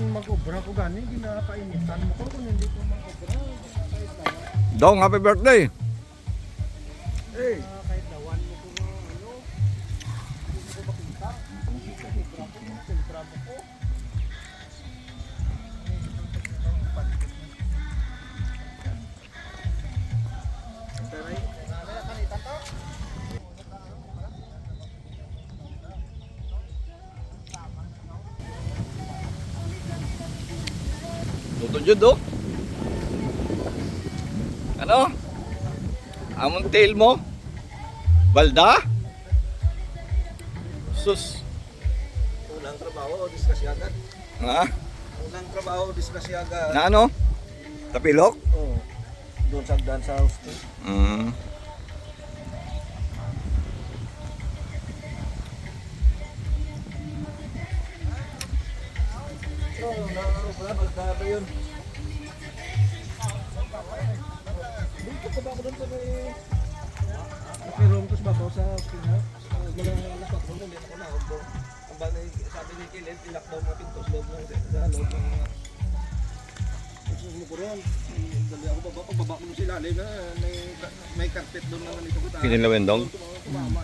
Mag-obra ko gani, ginakainitan mo ko kung hindi ko mag-obra. Dong, happy birthday. Eh, kahit lawan mo ko nga ano. Hindi ko makita. Hindi ko makita mo ko. Tutod yun, do. Ano? Among tail mo? Balda? Sus. Unang trabaho, diskasyagan. Ha? Unang trabaho, diskasyagan. Na ano? Tapilok? Oo. Doon sa dan sa house. Mm. Dito ko ba ako doon sa may... Nakirong ko sa babaw sa ospital. Mga alas 4 na, hindi ako na. Ang bagay, sabi ni Kilid, ilak daw mga pintos loob ng sa loob ng mga... Gusto mo ko ron. Dali ako baba, pagbaba ko sa ilalim na may, may carpet doon na nandito ko tayo. Kinilawin, Dong? Tumama